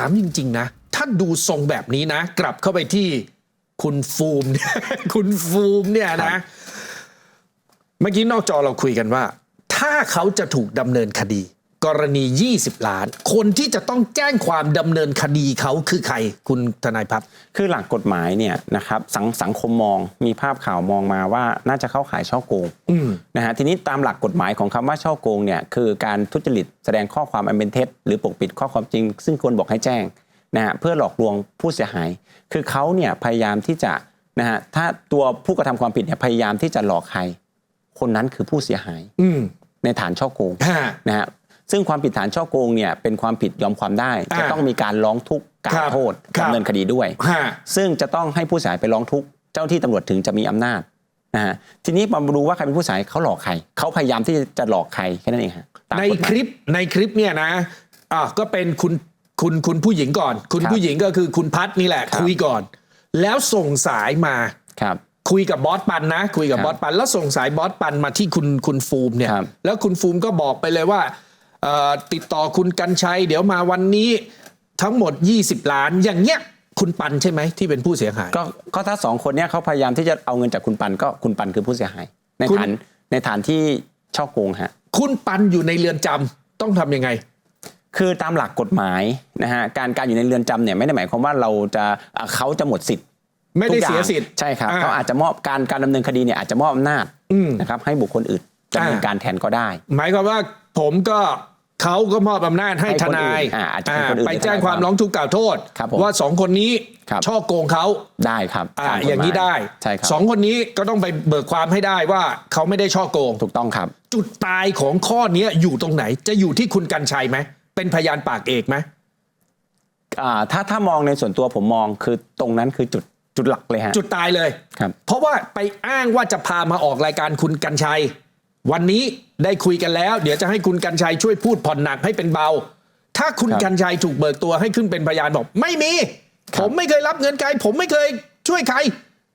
ามจริง ๆ นะ ถ้าดูทรงแบบนี้นะ กลับเข้าไปที่คุณฟูมเนี่ยคุณฟูมเนี่ยครันะบเมื่อกี้นอกจอเราคุยกันว่า ถ้าเขาจะถูกดำเนินคดี กรณี 20 ล้าน คนที่จะต้องแจ้งความดำเนินคดีเขาคือใครคุณทนายพัฒน์คือหลักกฎหมายเนี่ยนะครับสังสังคมมองมีภาพข่าวมองมาว่าน่าจะเข้าข่ายช่อโกงอืมนะฮะทีนี้ตามหลักกฎหมายของคำว่าช่อโกงเนี่ยคือการทุจริตแสดงข้อความอันเป็นเท็จหรือปกปิดข้อความจริง ซึ่งควรบอกให้แจ้งนะฮะเพื่อหลอกลวงผู้เสียหาย คือเขาเนี่ยพยายามที่จะนะฮะถ้าตัวผู้กระทำความผิดเนี่ยพยายามที่จะหลอกใคร คนนั้นคือผู้เสียหายอืมในฐานช่อโกงฮะนะฮะ ซึ่งความผิดฐานช่อโกงเนี่ยเป็นความผิดยอมความได้อ่าจะต้องมีการร้องทุกข์กล่าครัวบโทษครับดำเนินคดีด้วยฮะซึ่งจะต้องให้ผู้เสียหายไปร้องทุกข์เจ้าที่ตำรวจถึงจะมีอำนาจนะฮะทีนี้มาดูว่าใครเป็นผู้เสียหายเขาหลอกใครเขาพยายามที่จะหลอกใครแค่นั้นเองฮะตามในกฎหมายคลิปในคลิปเนี่ยนะอะก็เป็นคุณคุณคุณผู้หญิงก่อน คุณครับผู้หญิงก็คือคุณพัฒน์นี่แหละครับคุยก่อน แล้วส่งสายมาครับคุยกับบอสปันนะ คุยกับครับบอสปัน แล้วส่งสายบอสปันมาที่คุณคุณฟูมเนี่ยครับแล้วคุณฟูมก็บอกไปเลยว่าเอ่อ ติดต่อคุณกันชัย เดี๋ยวมาวันนี้ทั้งหมด 20 ล้านอย่างเงี้ยคุณปันใช่ไหมที่เป็นผู้เสียหาย ก็ก็ถ้าสองคนเนี้ยเขาพยายามที่จะเอาเงินจากคุณปันก็คุณปันคือผู้เสียหาย ในคุณ ฐานในฐานที่ช่อโกงฮะ คุณปันอยู่ในเรือนจำต้องทำยังไง คือตามหลักกฎหมายนะฮะการการอยู่ในเรือนจำเนี่ยไม่ได้หมายความว่าเราจะอะเขาจะหมดสิทธิ์ไม่ได้ทุกอางเสียสิทธิ์ใช่ครับอ่า เขาอาจจะมอบการการดำเนินคดีเนี่ยอาจจะมอบอำนาจอืม นะครับให้บุคคลอื่น ดำเนินอ่าการแทนก็ได้ หมายความว่าผมก็เขาก็มอบอำนาจให้ให้ทคนนาอื่ยนอ่าอาจจะเป็นคนอื่นไปแจ้งความร้องทุกข์กล่าวโทษ ครับผมว่าสองคนนี้ครับ ช่อโกงเขาได้ครับอ่าตมกฎหมอย่างนี้ได้ใช่ครับสองคนนี้ก็ต้องไปเบิกความให้ได้ว่าเขาไม่ได้ช่อโกง ถูกต้องครับ จุดตายของข้อเนี้ยอยู่ตรงไหน จะอยู่ที่คุณกันชัยไหม เป็นพยานปากเอกไหม อ่าถ้าถ้ามองในส่วนตัวผมมองคือตรงนั้นคือจุดจุดหลักเลยฮะจุดตายเลย ครับ เพราะว่าไปอ้างว่าจะพามาออกรายการคุณกันชัย วันนี้ได้คุยกันแล้ว เดี๋ยวจะให้คุณกันชัยช่วยพูดผ่อนหนักให้เป็นเบา ถ้าคุณครับกันชัยถูกเบิกตัวให้ขึ้นเป็นพยานบอก ไม่มีครับผมไม่เคยรับเงินใครผมไม่เคยช่วยใคร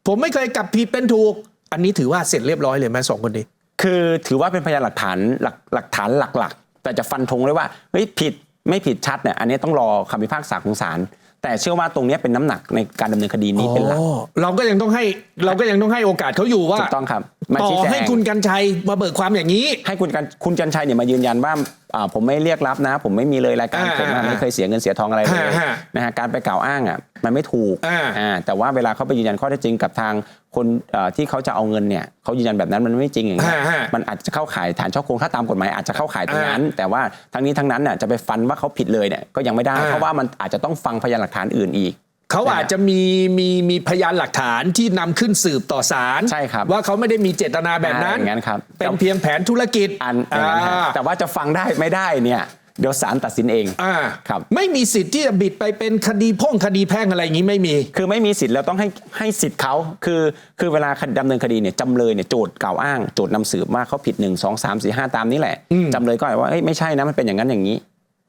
ผมไม่เคยกลับผิดเป็นถูก อันนี้ถือว่าเสร็จเรียบร้อยเลยไหมสองคนนี้ คือถือว่าเป็นพยานหลักฐานหลักหลักฐานหลักๆ แต่จะฟันธงเลยว่าเฮ้ยผิดไม่ผิดชัดเนี่ยอันนี้ต้องรอคำพิพากษาของศาล แต่เชื่อว่าตรงเนี้ยเป็นน้ำหนักในการดำเนินคดีนี้เป็นหลัก อ๋อเราก็ยังต้องให้เราก็ยังต้องให้โอกาสเขาอยู่ว่าถูกต้องครับมาต่อชี้แจง ให้คุณกันชัยมาเบิกความอย่างนี้ ให้คุณกันคุณจันชัยเนี่ยมายืนยันว่าอ่า ผมไม่เรียกรับนะ ผมไม่มีเลยรายการอ่าผมนะอ่าไม่เคยเสียเงินเสียทองอะไรเลยฮะฮะนะฮะการไปกล่าวอ้างอะมันไม่ถูกอ่าอ่าแต่ว่าเวลาเขาไปยืนยันข้อเท็จจริงกับทางคนเอ่อที่เขาจะเอาเงินเนี่ยเขายืนยันแบบนั้นมันไม่จริงอย่างเงี้ยฮะฮะมันอาจจะเข้าข่ายฐานช่อโกงถ้าตามกฎหมายอาจจะเข้าข่ายตรงนั้น แต่ว่าทั้งนี้ทั้งนั้นน่ะจะไปฟันว่าเขาผิดเลยเนี่ยก็ยังไม่ได้อ่าเพราะว่ามันอาจจะต้องฟังพยานหลักฐานอื่นอีก เขาอาจจะมีมีมีพยานหลักฐานที่นำขึ้นสืบต่อศาลใช่ครับว่าเขาไม่ได้มีเจตนาแบบนั้นอ่าอย่างนั้นครับเป็นเพียงแผนธุรกิจอันอย่างนั้นฮะอ่าแต่ว่าจะฟังได้ไม่ได้เนี่ยเดี๋ยวศาลตัดสินเองอ่าครับไม่มีสิทธิ์ที่จะบิดไปเป็นคดีพ่งคดีแพ่งอะไรอย่างนี้ไม่มี คือไม่มีสิทธิ์แล้วต้องให้ให้สิทธิ์เขาคือคือเวลาดำเนินคดีเนี่ยจำเลยเนี่ยโจทย์กล่าวอ้างโจทย์นำสืบว่าเขาผิด1 2 3 4 5 ตามนี้แหละอืมจำเลยก็บอกว่าเอ้ยไม่ใช่นะมันเป็นอย่างนั้นอย่างนี้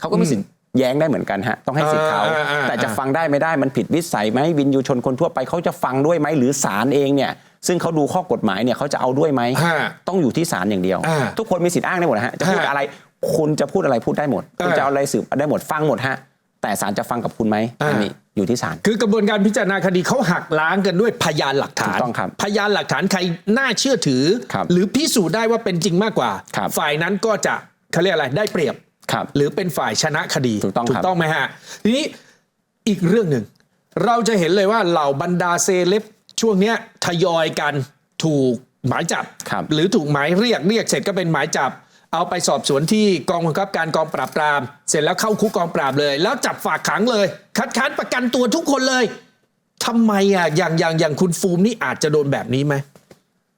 เขาก็มีสิทธิ์ แย้งได้เหมือนกันฮะต้องให้สิทธิ์เขาอ่าอ่าอ่าแต่จะฟังได้ไม่ได้มันผิดวิสัยไหมวินยูชนคนทั่วไปเขาจะฟังด้วยไหมหรือศาลเองเนี่ยซึ่งเขาดูข้อกฎหมายเนี่ยเขาจะเอาด้วยไหมฮะต้องอยู่ที่ศาลอย่างเดียวอ่าทุกคนมีสิทธิ์อ้างได้หมดนะฮะจะพูดฮะอะไรคุณจะพูดอะไรพูดได้หมดคุณอ่าจะเอาอะไรสืบได้หมดฟังหมดฮะแต่ศาลจะฟังกับคุณไหมอ่าอันนี้อยู่ที่ศาลคือกระบวนการพิจารณาคดีเขาหักล้างกันด้วยพยานหลักฐานถูกต้องครับพยานหลักฐานใครน่าเชื่อถือครับหรือพิสูจน์ได้ว่าเป็นจริงมากกว่าครับฝ่ายนั้นก็จะเขาเรียกอะไรได้เปรียบ ครับหรือเป็นฝ่ายชนะคดีถูกต้องครับต้องไหมฮะทีนี้อีกเรื่องหนึ่ง เราจะเห็นเลยว่าเหล่าบรรดาเซเลบช่วงเนี้ยทยอยกันถูกหมายจับ ครับหรือถูกหมายเรียกเรียกเสร็จก็เป็นหมายจับ เอาไปสอบสวนที่กองบังคับการกองปราบปราม เสร็จแล้วเข้าคุกกองปราบเลย แล้วจับฝากขังเลย คัดค้านประกันตัวทุกคนเลยทำไมอะอย่างอย่างอย่างคุณฟูมนี่อาจจะโดนแบบนี้ไหม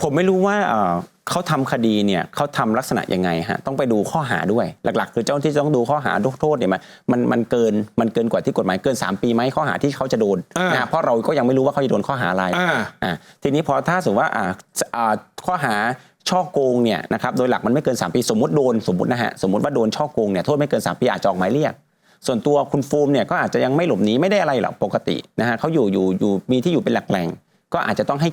ผมไม่รู้ว่าเอ่อ เขาทำคดีเนี่ยเขาทำลักษณะยังไงฮะต้องไปดูข้อหาด้วยหลัก ๆ คือเจ้าหน้าที่จะต้องดูข้อหาโทษเนี่ยมันมันมันเกินมันเกินกว่าที่กฎหมายเกิน 3 ปีไหมข้อหาที่เขาจะโดนอ่านนะฮะเพราะเราก็ยังไม่รู้ว่าเขาจะโดนข้อหาอะไรอ่าอ่าทีนี้พอถ้าสมมติว่าอ่าอ่าข้อหาช่อโกงเนี่ยนะครับโดยหลักมันไม่เกิน 3 ปี สมมติโดนสมมตินะฮะสมมติว่าโดนช่อโกงเนี่ยโทษไม่เกิน 3 ปีอาจจะออกหมายเรียกส่วนตัวคุณฟูมเนี่ยก็อาจจะยังไม่หลบหนีไม่ได้อะไรหรอกปกตินะฮะเขาอยู่อยู่อยู่มีที่อยู่เป็นหลักแหล่ง ก็อาจจะต้องให้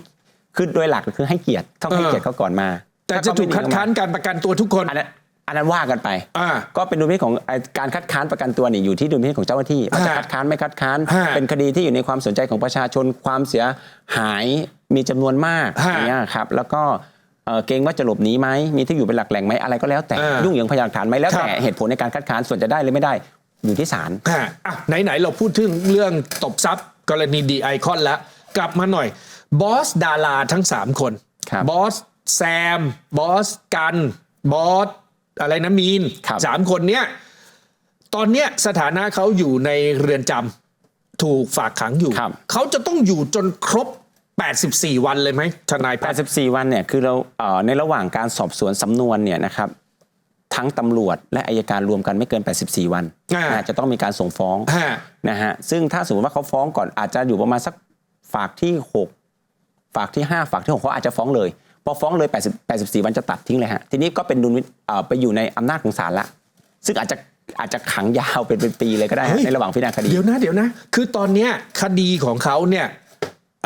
คือโดยหลักคือให้เกียรติต้องให้เกียรติเขาก่อนมาแต่จะถูกคัดค้านการประกันตัวทุกคนอันนั้นอันนั้นว่ากันไปอ่าก็เป็นดุลพินิจของไอ้การคัดค้านประกันตัวนี่อยู่ที่ดุลพินิจของเจ้าหน้าที่ว่าจะฮะคัดค้านไม่คัดค้านฮะเป็นคดีที่อยู่ในความสนใจของประชาชนความเสียหายมีจำนวนมากฮะอย่างเงี้ยครับ แล้วก็เอ่อเกรงว่าจะหลบหนีไหมมีที่อยู่เป็นหลักแหล่งไหมอะไรก็แล้วแต่อ่ายุ่งเหยิงพยานหลักฐานไหมแล้วครับแต่เหตุผลในการคัดค้านส่วนจะได้หรือไม่ได้อยู่ที่ศาลอะอะไหนๆเราพูดถึงเรื่องตบทรัพย์ กรณีดีไอคอนแล้วกลับมาหน่อย บอสดาราทั้ง 3 คนครับบอสแซม บอสกันบอสอะไรนะมีนครับสามคนเนี้ยตอนเนี้ยสถานะเขาอยู่ในเรือนจำถูกฝากขังอยู่ครับเขาจะต้องอยู่จนครบ 84 วันเลยไหมทนายแพทย์84 วันเนี่ยคือเราเอ่อในระหว่างการสอบสวนสำนวนเนี่ยนะครับทั้งตำรวจและอายการรวมกันไม่เกิน 84 วันอ่านะจะต้องมีการส่งฟ้องฮะนะฮะซึ่งถ้าสมมติว่าเขาฟ้องก่อนอาจจะอยู่ประมาณสักฝากที่ 6 ฝากที่ 5 ฝากที่6เขาอาจจะฟ้องเลยพอฟ้องเลย80 84 วันจะตัดทิ้งเลยฮะทีนี้ก็เป็นดุลวิเอ่อไปอยู่ในอำนาจของศาลละ ซึ่งอาจจะอาจจะขังยาวเป็นเป็นปีเลยก็ได้ฮะเฮ้ยในระหว่างพิจารณาคดีเดี๋ยวนะเดี๋ยวนะ คือตอนเนี้ยคดีของเขาเนี่ย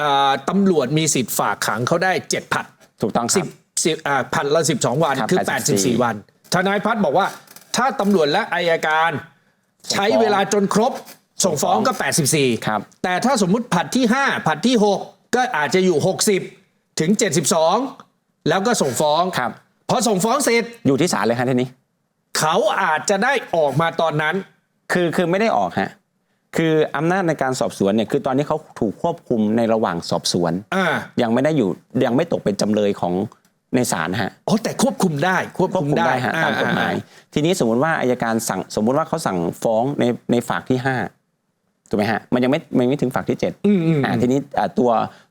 อ่าตำรวจมีสิทธิ์ฝากขังเขาได้เจ็ดผัดถูกต้องคสิรับบสิบอ่าผัดละสิบสองวันครับคือ84 84 วัน ทนายพัฒน์บอกว่าถ้าตำรวจและอายการ ใช้เวลาจนครบ ส่งฟ้องก็ 84ครับแต่ถ้าสมมุติผัดที่ 5 ผัดที่ 6 ก็อาจจะอยู่ 60 ถึง 72 แล้วก็ส่งฟ้องครับ พอส่งฟ้องเสร็จอยู่ที่ศาลเลยฮะทีนี้ เขาอาจจะได้ออกมาตอนนั้น คือคือไม่ได้ออกฮะคืออำนาจในการสอบสวนเนี่ยคือตอนนี้เขาถูกควบคุมในระหว่างสอบสวนอ่ายังไม่ได้อยู่ยังไม่ตกเป็นจำเลยของในศาลฮะอ๋อแต่ควบคุมได้ควบควบคุมคุมได้ได้ฮะตามกฎหมาย ทีนี้สมมุติว่าอายการสั่งสมมุติว่าเขาสั่งฟ้องในในฝากที่ห้า ถูกไหมฮะมันยังไม่มันไม่ถึงฝากที่เจ็ดอืมอืมอ่าทีนี้อ่าตัว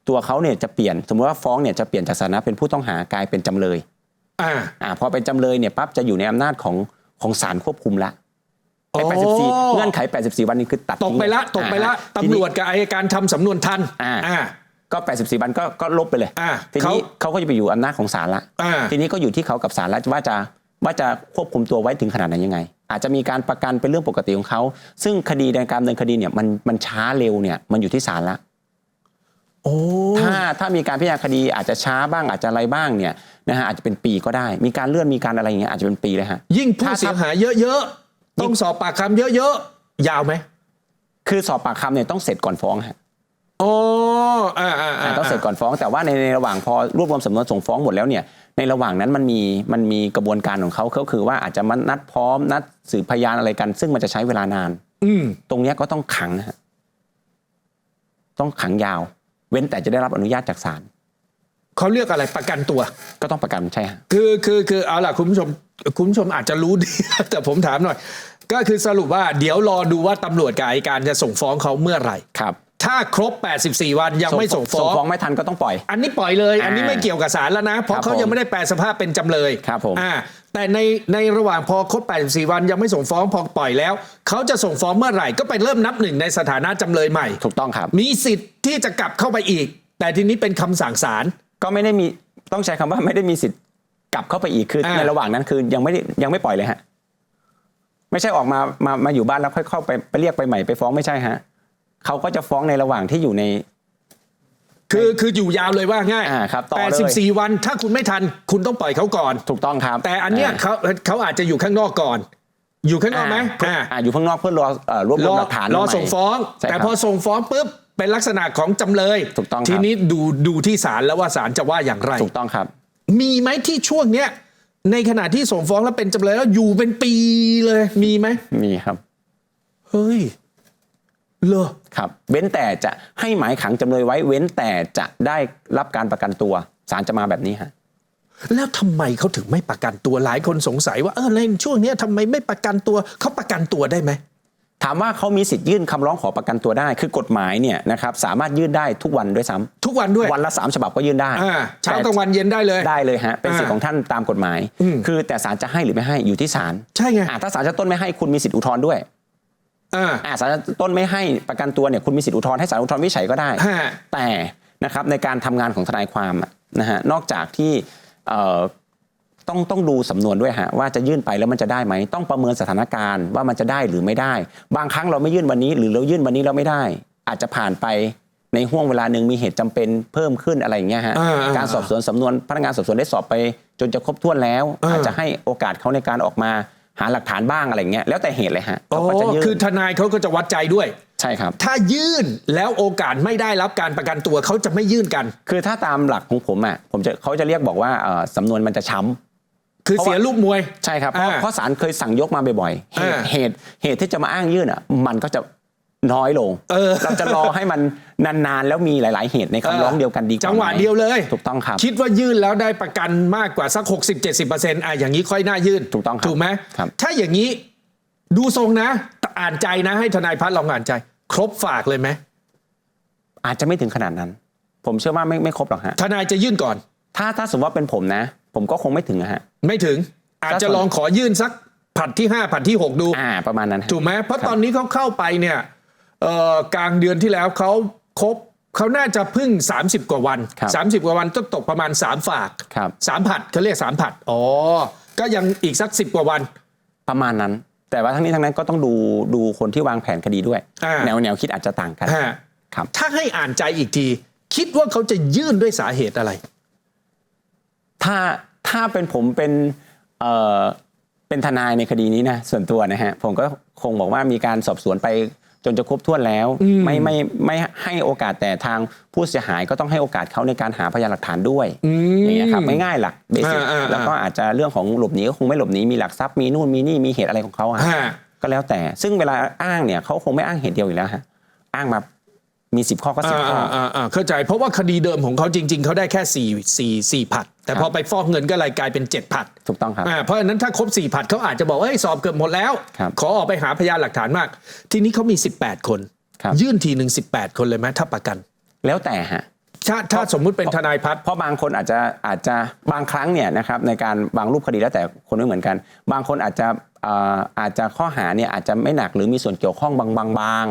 ตัวเขาเนี่ยจะเปลี่ยน สมมติว่าฟ้องเนี่ยจะเปลี่ยนจากสถานะเป็นผู้ต้องหากลายเป็นจำเลยอ่าอ่าพอเป็นจำเลยเนี่ยปั๊บจะอยู่ในอำนาจของของศาลควบคุมละไอ้อ๋อ84เงื่อนไข84วันนี้คือตัดตกทิ้งไปละตกไปละอ่าทีตำรนี้วจกับอายการทำสำนวนทันอ่าอ่าก็ 84 วันก็ก็ลบไปเลยอ่าทีเขานี้เขาก็จะไปอยู่อำนาจของศาลละอ่าทีนี้ก็อยู่ที่เขากับศาลแล้วว่าจะว่าจะควบคุมตัวไว้ถึงขนาดไหนยังไงอาจจะมีการประกันเป็นเรื่องปกติของเขา ซึ่งคดีในการดำเนินคดีเนี่ยมันมันช้าเร็วเนี่ยมันอยู่ที่ศาลละโอ้ถ้าถ้ามีการพิจารณาคดีอาจจะช้าบ้างอาจจะอะไรบ้างเนี่ยนะฮะอาจจะเป็นปีก็ได้ มีการเลื่อนมีการอะไรอย่างเงี้ยอาจจะเป็นปีเลยฮะยิ่งผู้ถ้าเสียหายเยอะๆต้องสอบปากคำเยอะๆยาวไหมคือสอบปากคำเนี่ยต้องเสร็จก่อนฟ้องฮะอ๋ออ่าอ่าอ่าต้องเสร็จก่อนฟ้องแต่ว่าในในระหว่างพอรวบรวมสำนวนส่งฟ้องหมดแล้วเนี่ย ในระหว่างนั้นมันมีมันมีกระบวนการของเขาก็คือว่าอาจจะมานัดพร้อมนัดสืบพยานอะไรกัน ซึ่งมันจะใช้เวลานาน อืมตรงเนี้ยก็ต้องขังนะฮะต้องขังยาว เว้นแต่จะได้รับอนุญาตจากศาลเขาเรียกอะไรประกันตัว ก็ต้องประกันใช่ฮะคือคือคือเอาล่ะคุณผู้ชมคุณผู้ชมอาจจะรู้ดี แต่ผมถามหน่อย ก็คือสรุปว่าเดี๋ยวรอดูว่าตำรวจกับอัยการจะส่งฟ้องเขาเมื่อไหร่ ครับ ถ้าครบ 84 วันยังไม่ส่งฟ้องส่งฟ้องไม่ทันก็ต้องปล่อย อันนี้ปล่อยเลย อันนี้อ่าไม่เกี่ยวกับศาลแล้วนะ เพราะครับเขายังไม่ได้แปลสภาพเป็นจำเลยครับผมอ่าแต่ในในระหว่างพอครบ 84 วันยังไม่ส่งฟ้องพอปล่อยแล้ว เขาจะส่งฟ้องเมื่อไหร่ ก็ไปเริ่มนับหนึ่งในสถานะจำเลยใหม่ ถูกต้องครับ มีสิทธิ์ที่จะกลับเข้าไปอีก แต่ทีนี้เป็นคำสั่งศาลก็ไม่ได้มีต้องใช้คำว่าไม่ได้มีสิทธิ์กลับเข้าไปอีกคืออ่าในระหว่างนั้นคือยังไม่ได้ยังไม่ปล่อยเลยฮะ ไม่ใช่ออกมามามาอยู่บ้านแล้วค่อยเข้าไปไปเรียกไปใหม่ไปฟ้องไม่ใช่ฮะ เขาก็จะฟ้องในระหว่างที่อยู่ใน คือคืออยู่ยาวเลยว่าง่ายอ่าครับต่อเลย84วันถ้าคุณไม่ทัน คุณต้องปล่อยเขาก่อน ถูกต้องครับแต่อันเนี้ยเขาเขาอาจจะอยู่ข้างนอกก่อน อยู่ข้างนอกไหมอ่า อ่าอ่าอยู่ข้างนอกเพื่อรอเอ่อรวบรรวมอหลักฐานรอใหม่ ส่งฟ้อง ใช่ครับแต่พอส่งฟ้องปุ๊บเป็นลักษณะของจำเลยถูกต้องครับ ทีนี้ดูดูที่ศาลแล้วว่าศาลจะว่าอย่างไร ถูกต้องครับ มีไหมที่ช่วงเนี้ยในขณะที่ส่งฟ้องแล้วเป็นจำเลยแล้วอยู่เป็นปีเลยมีไหมมีครับ เฮ้ย เหรอครับ เว้นแต่จะให้หมายขังจำเลยไว้ เว้นแต่จะได้รับการประกันตัวศาลจะมาแบบนี้ฮะแล้วทำไมเขาถึงไม่ประกันตัวหลายคนสงสัยว่าเออในช่วงเนี้ยทำไมไม่ประกันตัวเขาประกันตัวได้ไหม ถามว่าเขามีสิทธิ์ยื่นคำร้องขอประกันตัวได้ คือกฎหมายเนี่ยนะครับสามารถยื่นได้ทุกวันด้วยซ้ำทุกวันด้วยวันละสามฉบับก็ยื่นได้ อ่าเช้าแต่กลางวันเย็นได้เลย ได้เลยฮะเป็นสิทธิ์อ่าของท่านตามกฎหมาย อืม คือแต่ศาลจะให้หรือไม่ให้อยู่ที่ศาลใช่ไง อ่าถ้าศาลชั้นต้นไม่ให้คุณมีสิทธิ์อุทธรณ์ด้วย อ่าอ่าศาลชั้นต้นไม่ให้ประกันตัวเนี่ยคุณมีสิทธิ์อุทธรณ์ให้ศาลอุทธรณ์วินิจฉัยก็ได้ ฮะ แต่นะครับในการทำงานของทนายความอะนะฮะนอกจากที่เอ่อต้องต้องดูสำนวนด้วยฮะว่าจะยื่นไปแล้วมันจะได้ไหมต้องประเมินสถานการณ์ว่ามันจะได้หรือไม่ได้ บางครั้งเราไม่ยื่นวันนี้ หรือเรายื่นวันนี้เราไม่ได้ อาจจะผ่านไปในห่วงเวลาหนึ่งมีเหตุจำเป็นเพิ่มขึ้นอะไรอย่างเงี้ยฮะอ่าอ่าการสอบสวนสำนวนพนักงานสอบสวนได้สอบไป จนจะครบถ้วนแล้วอ่าอาจจะให้โอกาสเขาในการออกมา หาหลักฐานบ้างอะไรอย่างเงี้ยแล้วแต่เหตุเลยฮะโอ้เขาก็จะยื่นคือทนายเขาก็จะวัดใจด้วย ใช่ครับ ถ้ายื่นแล้วโอกาสไม่ได้รับการประกันตัวเขาจะไม่ยื่นกัน คือถ้าตามหลักของผมอะผมจะเขาจะเรียกบอกว่าเอ่อสำนวนมันจะช้ำ คือเสียลูกมวย ใช่ครับเพราะอ่าเพราะศาลเคยสั่งยกมาบ่อยๆเหตุอ่า เหตุเหตุที่จะมาอ้างยื่นอะมันก็จะ น้อยลง เออ เราจะรอให้มันนานๆ แล้วมีหลาย ๆ เหตุในคำร้องเดียวกันดีกว่าจังหวะไมเดียวเลย ถูกต้องครับ คิดว่ายื่นแล้วได้ประกันมากกว่าสัก 60-70%อะอย่างนี้ค่อยน่ายื่นถูกต้องครับถูกไหมครับ ถ้าอย่างนี้ดูทรงนะ อ่านใจนะให้ทนายพัฒน์ลองอ่านใจ ครบฝากเลยไหมอาจจะไม่ถึงขนาดนั้น ผมเชื่อว่าไม่ไม่ครบหรอกฮะ ทนายจะยื่นก่อน ถ้าถ้าสมมติว่าเป็นผมนะ ผมก็คงไม่ถึงอะฮะ ไม่ถึง อาจจะลองขอยื่นสักผัดที่5ผัดที่6ดู อ่าประมาณนั้นฮะ ถูกไหมเพราะครับตอนนี้เขาเข้าไปเนี่ยเอ่อ กลางเดือนที่แล้วเขาครบเขาน่าจะเพึ่ง 30 กว่าวันครับ30 กว่าวันต้องตกประมาณ 3 ฝากครับสามผัดเขาเรียกสามผัด อ๋อ ก็ยังอีกสัก 10 กว่าวัน ประมาณนั้น แต่ว่าทั้งนี้ทั้งนั้นก็ต้องดูดูคนที่วางแผนคดีด้วยอ่าแนวแนวคิดอาจจะต่างกันฮะครับถ้าให้อ่านใจอีกที คิดว่าเขาจะยื่นด้วยสาเหตุอะไร ถ้าถ้าเป็นผมเป็นเอ่อเป็นทนายในคดีนี้นะส่วนตัวนะฮะผมก็คงบอกว่ามีการสอบสวนไป จนจะครบถ้วนแล้วอืมไม่ไม่ไม่ให้โอกาสแต่ทางผู้เสียหายก็ต้องให้โอกาสเขาในการหาพยานหลักฐานด้วยอืมอย่างเงี้ยครับไม่ง่ายหลักเบสิกอ่าอ่าอ่าแล้วก็อาจจะเรื่องของหลบหนีก็คงไม่หลบหนีมีหลักทรัพย์มีนู่นมีนี่มีเหตุอะไรของเขาอะฮะก็แล้วแต่ซึ่งเวลาอ้างเนี่ยเขาคงไม่อ้างเหตุเดียวอยู่แล้วฮะอ้างมา มีสิบข้อก็สิบข้ออ่าอ่าอ่าเข้าใจเพราะว่าคดีเดิมของเขาจริง ๆ เขาได้แค่สี่สี่สี่ผัด แต่ครับพอไปฟอกเงินก็เลยกลายเป็น 7 ผัดถูกต้องครับอ่าเพราะฉะนั้นถ้าครบ 4 ผัดเขาอาจจะบอกว่าเฮ้ยสอบเกือบหมดแล้ว ครับขอออกไปหาพยานหลักฐานมาก ทีนี้เขามี 18 คน ครับ ยื่นทีหนึ่ง18 คนเลยไหมถ้าประกัน แล้วแต่ฮะ ถ้าถ้าสมมุติเป็นทนายพัฒน์ เพราะบางคนอาจจะอาจจะบางครั้งเนี่ยนะครับในการบางรูปคดีแล้วแต่คนไม่เหมือนกัน บางคนอาจจะเอ่ออาจจะข้อหาเนี่ยอาจจะไม่หนักหรือมีส่วนเกี่ยวข้องบางบางบาง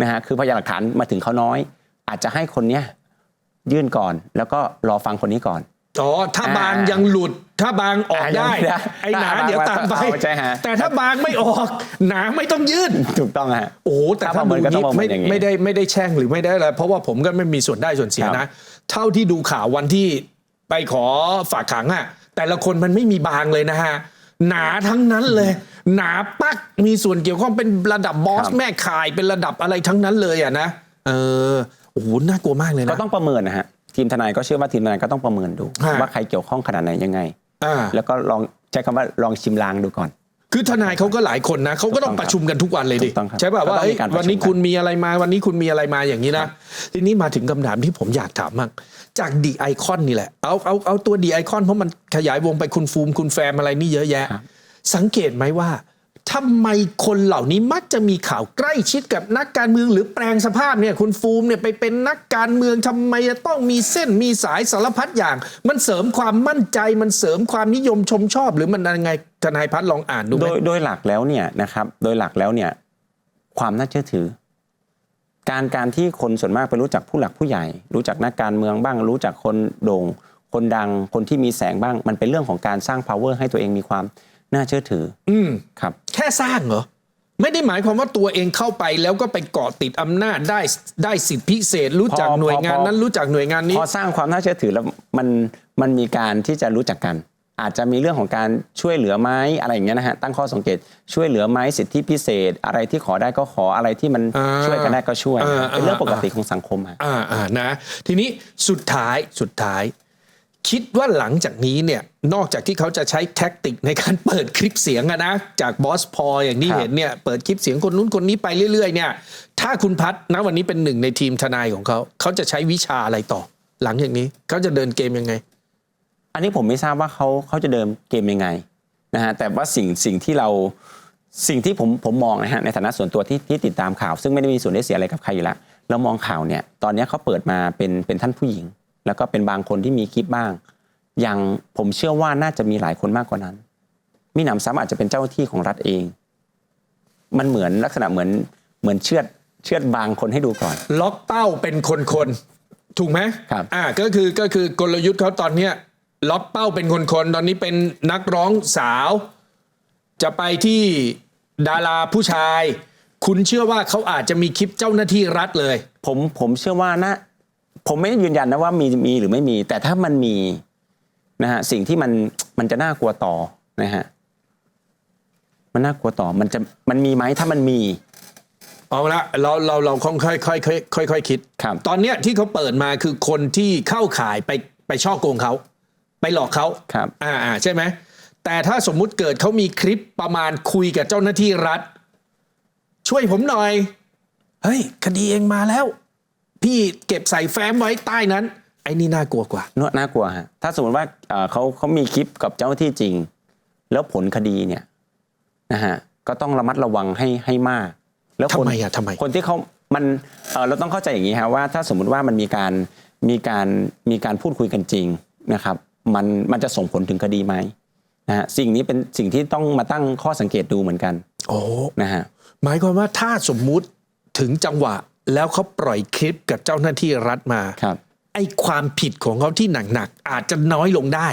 นะฮะคือพยานหลักฐานมาถึงเขาน้อย อาจจะให้คนเนี้ยยื่นก่อน แล้วก็รอฟังคนนี้ก่อน อ๋อถ้าอ่าบางยังหลุดถ้าบางออกอ่ายังได้ไม่ได้ไอ้หนาถ้าบางเดี๋ยวตามไป เอาใช่ฮะ แต่ถ้าบางไม่ออก หนาไม่ต้องยื่น ถูกต้องฮะ โอ้โหแต่ถ้าถ้าประดูเมินก็ต้นี้องประเมินไม่อย่างนี้ไม่ได้ไม่ได้แช่งหรือไม่ได้อะไรเพราะว่าผมก็ไม่มีส่วนได้ส่วนเสียครันะบเท่าที่ดูข่าววันที่ไปขอฝากขังอะแต่ละคนมันไม่มีบางเลยนะฮะ หนาทั้งนั้นเลย หนาปักมีส่วนเกี่ยวข้องเป็นระดับบอสแม่ข่ายเป็นระดับอะไรทั้งนั้นเลยอะนะเออโอ้โหน่ากลัวมากเลยก็นะต้องประเมินนะฮะทีมทนายก็เชื่อว่าทีมทนายก็ต้องประเมินดูฮะว่าใครเกี่ยวข้องขนาดไหนยังไงอ่าแล้วก็ลองใช้คำว่าลองชิมลางดูก่อน คือทนายเขาก็หลายคนนะเขาก็ต้องถูกต้องครับประชุมกันทุกวันเลยดิถูกต้องครับใช่ป่ะก็ว่าต้องเอ้ยมีการประชุมวันนี้คุณมีอะไรมาวันนี้คุณมีอะไรมาอย่างนี้นะ ทีนี้มาถึงคำถามที่ผมอยากถามมากจากดีไอคอนนี่แหละ เอาเอาเอาตัวดีไอคอนเพราะมันขยายวงไปคุณฟูมคุณแฟมอะไรนี่เยอะแยะครับสังเกตไหมว่า ทำไมคนเหล่านี้มักจะมีข่าวใกล้ชิดกับนักการเมืองหรือแปลงสภาพเนี่ยคุณฟูมเนี่ยไปเป็นนักการเมืองทำไมจะต้องมีเส้นมีสายสารพัดอย่าง มันเสริมความมั่นใจมันเสริมความนิยมชมชอบ หรือมันยังไงทนายพัฒน์ลองอ่านดูไหโดมยโดยหลักแล้วเนี่ยนะครับ โดยหลักแล้วเนี่ยความน่าเชื่อถือ การการที่คนส่วนมากไปรู้จักผู้หลักผู้ใหญ่ รู้จักนักการเมืองบ้าง รู้จักคนโด่ง คนดังคนที่มีแสงบ้าง มันเป็นเรื่องของการสร้าง power ให้ตัวเองมีความ น่าเชื่อถือ อืมครับ แค่สร้างเหรอ ไม่ได้หมายความว่าตัวเองเข้าไปแล้วก็ไปเกาะติดอำนาจได้ได้สิทธิพิเศษ รู้จักพอหน่วยงานพอ นั้นรู้จักหน่วยงานนี้ พอสร้างความน่าเชื่อถือแล้วมันมันมีการที่จะรู้จักกัน อาจจะมีเรื่องของการช่วยเหลือไหมอะไรอย่างเงี้ยนะฮะตั้งข้อสังเกตช่วยเหลือไหมสิทธิพิเศษ อะไรที่ขอได้ก็ขออะไรที่มันอ่าช่วยกันได้ก็ช่วยอ่า เป็นเรื่องอ่าปกติของสังคมฮะ อ่าอ่านะ ทีนี้สุดท้ายสุดท้าย คิดว่าหลังจากนี้เนี่ยนอกจากที่เขาจะใช้แท็กติกในการเปิดคลิปเสียงนะ จากบอสพออย่างที่เห็นเนี่ยเปิดคลิปเสียงคนนู้นคนนี้ไปเรื่อยๆเนี่ยถ้าคุณพัฒน์นะวันนี้เป็นหนึ่งในทีมทนายของเขา เขาจะใช้วิชาอะไรต่อ หลังจากนี้เขาจะเดินเกมยังไง อันนี้ผมไม่ทราบว่าเขาเขาจะเดินเกมยังไงนะฮะแต่ว่าสิ่งสิ่งที่เราสิ่งที่ผมผมมองนะฮะในฐานะส่วนตัวที่ที่ติดตามข่าว ซึ่งไม่ได้มีส่วนได้เสียอะไรกับใครอยู่แล้วเรามองข่าวเนี่ยตอนนี้เขาเปิดมาเป็นเป็นท่านผู้หญิง แล้วก็เป็นบางคนที่มีคลิปบ้างยังผมเชื่อว่าน่าจะมีหลายคนมากกว่านั้น มีหนำซ้ำอาจจะเป็นเจ้าหน้าที่ของรัฐเอง มันเหมือนลักษณะเหมือนเหมือนเชือดเชือดบางคนให้ดูก่อน ล็อกเป้าเป็นคนคนๆถูกไหมครับ อ่าก็คือก็คือกลยุทธ์เขาตอนเนี้ยล็อกเป้าเป็นคนคนๆตอนนี้เป็นนักร้องสาว จะไปที่ดาราผู้ชาย คุณเชื่อว่าเขาอาจจะมีคลิปเจ้าหน้าที่รัฐเลย ผมผมเชื่อว่านะ ผมไม่ได้ยืนยันนะว่ามีมีหรือไม่มี แต่ถ้ามันมีนะฮะสิ่งที่มันมันจะน่ากลัวต่อนะฮะมันน่ากลัวต่อมันจะมันมีไหมถ้ามันมี เอาละเราเราเราค่อยค่อยค่อยค่อยค่อยๆคิดครับ ตอนเนี้ยที่เขาเปิดมาคือคนที่เข้าข่ายไปไปช่อโกงเขา ไปหลอกเขาครับ อ่าอ่าใช่ไหมแต่ถ้าสมมุติเกิดเขามีคลิปประมาณคุยกับเจ้าหน้าที่รัฐ ช่วยผมหน่อย เฮ้ย คดีเองมาแล้ว พี่เก็บใส่แฟ้มไว้ใต้นั้น ไอ้นี่น่ากลัวกว่าน่า น่ากลัวฮะถ้าสมมติว่าเอ่อเขาเขามีคลิปกับเจ้าหน้าที่จริง แล้วผลคดีเนี่ยนะฮะก็ต้องระมัดระวังให้ให้มาก แล้วคนทำไมอะทำไม คนที่เขามันเอ่อเราต้องเข้าใจอย่างนี้ฮะว่าถ้าสมมุติว่ามันมีการมีการมีการพูดคุยกันจริงนะครับ มันมันจะส่งผลถึงคดีไหมนะฮะสิ่งนี้เป็นสิ่งที่ต้องมาตั้งข้อสังเกตดูเหมือนกันโอ้นะฮะ หมายความว่าถ้าสมมุติถึงจังหวะ แล้วเขาปล่อยคลิปกับเจ้าหน้าที่รัฐมาครับ ไอ้ความผิดของเขาที่หนักๆอาจจะน้อยลงได้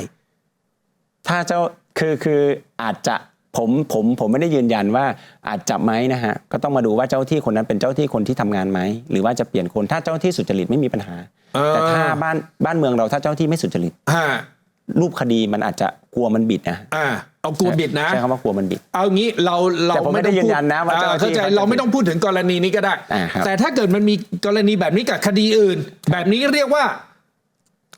ถ้าเจ้าคือคืออาจจะผมผมผมไม่ได้ยืนยันว่าอาจจะไหมนะฮะก็ต้องมาดูว่าเจ้าที่คนนั้นเป็นเจ้าที่คนที่ทำงานไหมหรือว่าจะเปลี่ยนคนถ้าเจ้าที่สุจริตไม่มีปัญหาเออแต่ถ้าบ้านบ้านเมืองเราถ้าเจ้าที่ไม่สุจริตอ่ารูปคดีมันอาจจะ กลัวมันบิดนะอ่าเอากลัวบิดนะใช้คำว่ากลัวมันบิด เอางี้เราเราแต่ผมไม่ได้ต้องยืนยันนะว่าอ่เจ้าหน้าที่เข้าใจเขาจะ เราไม่ต้องพูดถึงกรณีนี้ก็ได้ อ่าครับ แต่ถ้าเกิดมันมีกรณีแบบนี้กับคดีอื่น แบบนี้เรียกว่า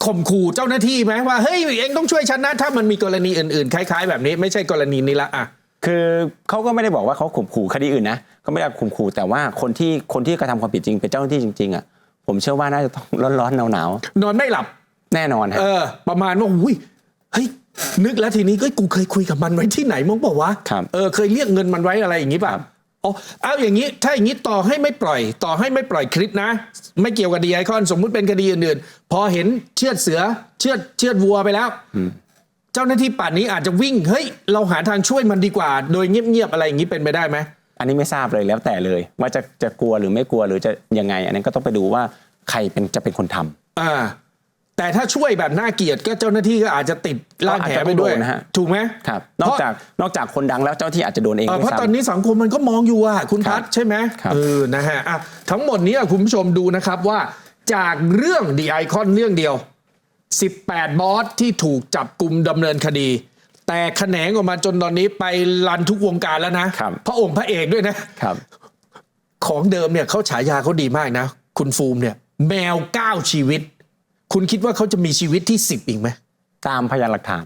ข่มขู่เจ้าหน้าที่ไหมว่าเฮ้ยเองต้องช่วยฉันนะถ้ามันมีกรณีอื่นๆคล้าย ๆ แบบนี้ไม่ใช่กรณีนี้ละอะ คือเขาก็ไม่ได้บอกว่าเขาข่มขู่คดีอื่นนะเขาไม่ได้ข่มขู่แต่ว่าคนที่คนที่กระทำความผิดจริงเป็นเจ้าหน้าที่จริงๆอะผมเชื่อว่าน่าจะต้องร้อนๆหนาวนอนไม่หลับๆแน่นอนฮะ เออ ประมาณว่าอุ้ยเฮ้ย นึกแล้วทีนี้ก็กูเคยคุยกับมันไว้ที่ไหนมั้งบอกว่าครับ เออเคยเรียกเงินมันไว้อะไรอย่างนี้ป่ะอ๋อเอาอย่างนี้ถ้าอย่างนี้ต่อให้ไม่ปล่อย ต่อให้ไม่ปล่อยคลิปนะ ไม่เกี่ยวกับดีไอคอนสมมุติเป็นคดีอื่นๆ พอเห็นเชือดเสือเชือดเชือดวัวไปแล้ว เจ้าหน้าที่ป่านนี้อาจจะวิ่งเฮ้ยเราหาทางช่วยมันดีกว่า โดยเงียบๆอะไรอย่างนี้เป็นไปได้ไหม อันนี้ไม่ทราบเลยแล้วแต่เลย ว่าจะจะกลัวหรือไม่กลัวหรือจะยังไง อันนั้นก็ต้องไปดูว่าใครเป็นจะเป็นคนทำ อ่า แต่ถ้าช่วยแบบน่าเกลียดก็เจ้าหน้าที่ก็อาจจะติดล่างแหไปด้วยก็อาจจะต้องโดนนะฮะถูกไหมครับนอกจากนอกจากคนดังแล้วเจ้าที่อาจจะโดนเองเออด้วยเพราะตอนซ้ำนี้สังคมมันก็มองอยู่อะคุณครับพัฒใช่ไหมครับเออนะฮะอะทั้งหมดนี้คุณผู้ชมดูนะครับว่าจากเรื่องดีไอคอนเรื่องเดียว 18 บอสที่ถูกจับกลุ่มดำเนินคดี แต่แขนงออกมาจนตอนนี้ไปรันทุกวงการแล้วนะครับพระองค์พระเอกด้วยนะครับ ของเดิมเนี่ยเขาฉายาเขาดีมากนะ คุณฟูมเนี่ย แมวเก้าชีวิต คุณคิดว่าเขาจะมีชีวิตที่สิบอีกไหมตามพยานหลักฐาน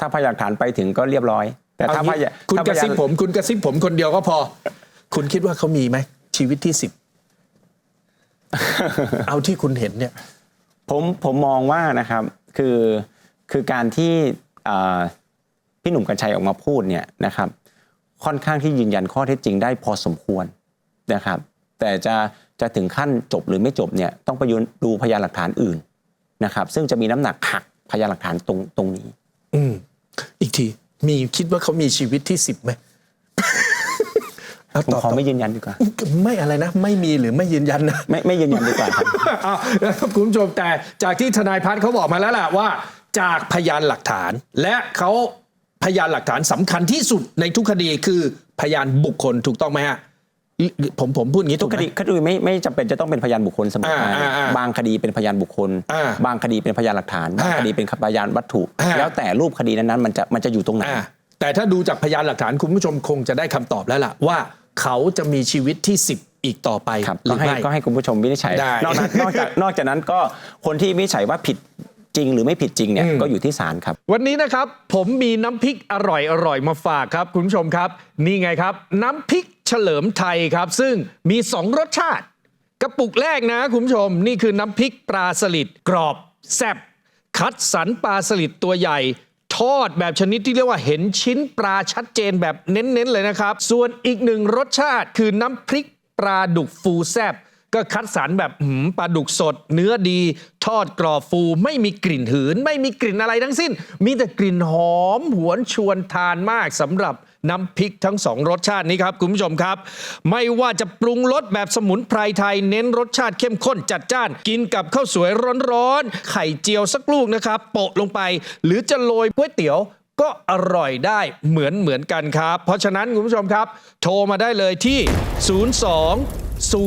ถ้าพยานหลักฐานไปถึงก็เรียบร้อย แต่ถ้าเอาพงี้ยานคุณถ้ากระพยาซินบผม คุณกระซิบผมคนเดียวก็พอ คุณคิดว่าเขามีไหมชีวิตที่สิบเอาที่คุณเห็นเนี่ย ผมผมมองว่านะครับ คือคือการที่เอ่อพี่หนุ่มกัญชัยออกมาพูดเนี่ยนะครับ ค่อนข้างที่ยืนยันข้อเท็จจริงได้พอสมควรนะครับ แต่จะจะถึงขั้นจบหรือไม่จบเนี่ยต้องไปยืนดูพยานหลักฐานอื่น นะครับ ซึ่งจะมีน้ำหนักหักพยานหลักฐานตรงตรงนี้ อืมอีกทีมีคิดว่าเขามีชีวิตที่สิบไหมเอาผมตอบขอไม่ยืนยันดีกว่า ไม่อะไรนะ ไม่มีหรือไม่ยืนยันนะ ไม่ไม่ยืนยันดีกว่าครับอ้าวคุณผู้ชมแต่จากที่ทนายพัฒน์เขาบอกมาแล้วล่ะว่า จากพยานหลักฐาน และเขาพยานหลักฐานสำคัญที่สุดในทุกคดีคือพยานบุคคลถูกต้องไหมฮะ ผมผมพูดอย่างนี้ทุถูกกคไหมดีคดีไม่ไม่จำเป็นจะต้องเป็นพยานบุคคลเสมอไปอ่าอ่าอ่าบางคดีเป็นพยานบุคคลอ่าบางคดีเป็นพยานหลักฐาน บางอ่าคดีเป็นพยานวัตถุอ่าแล้วแต่รูปคดีนั้นๆมันจะมันจะอยู่ตรงไหนอ่าแต่ถ้าดูจากพยานหลักฐานคุณผู้ชมคงจะได้คำตอบแล้วล่ะว่าเขาจะมีชีวิตที่ 10อีกต่อไปครับหรืก็อให้ไม่ก็ให้คุณผู้ชมวินิจฉัยได้นอกนั้นนอกจากนอกจากนั้นก็คนที่วินิจฉัยว่าผิด จริงหรือไม่ผิดจริงเนี่ยอืมก็อยู่ที่ศาลครับ วันนี้นะครับผมมีน้ำพริกอร่อยอร่อยมาฝากครับ คุณผู้ชมครับ นี่ไงครับ น้ำพริกเฉลิมไทยครับ ซึ่งมี 2 รสชาติ กระปุกแรกนะคุณผู้ชม นี่คือน้ำพริกปลาสลิดกรอบแซ่บคัดสรรปลาสลิดตัวใหญ่ทอดแบบชนิดที่เรียกว่าเห็นชิ้นปลาชัดเจนแบบเน้นๆเลยนะครับ ส่วนอีกหนึ่งรสชาติคือน้ำพริกปลาดุกฟูแซ่บ ก็คัดสรรแบบหืมปลาดุกสด เนื้อดี ทอดกรอบฟู ไม่มีกลิ่นหืน ไม่มีกลิ่นอะไรทั้งสิ้น มีแต่กลิ่นหอม หวนชวนทานมากสำหรับน้ำพริกทั้งสองรสชาตินี้ครับ คุณผู้ชมครับ ไม่ว่าจะปรุงรสแบบสมุนไพรไทย เน้นรสชาติเข้มข้นจัดจ้าน กินกับข้าวสวยร้อนๆไข่เจียวสักลูกนะครับโปะลงไป หรือจะโรยก๋วยเตี๋ยวก็อร่อยได้เหมือนเหมือนกันครับ เพราะฉะนั้นคุณผู้ชมครับ โทรมาได้เลยที่ 02 016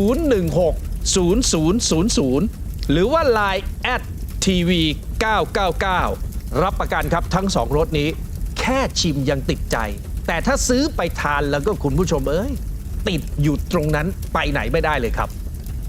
0000 หรือว่า Line at tv 999 รับประกันครับทั้งสองรสนี้ แค่ชิมยังติดใจ แต่ถ้าซื้อไปทานแล้วก็คุณผู้ชมเอ้ย ติดอยู่ตรงนั้นไปไหนไม่ได้เลยครับ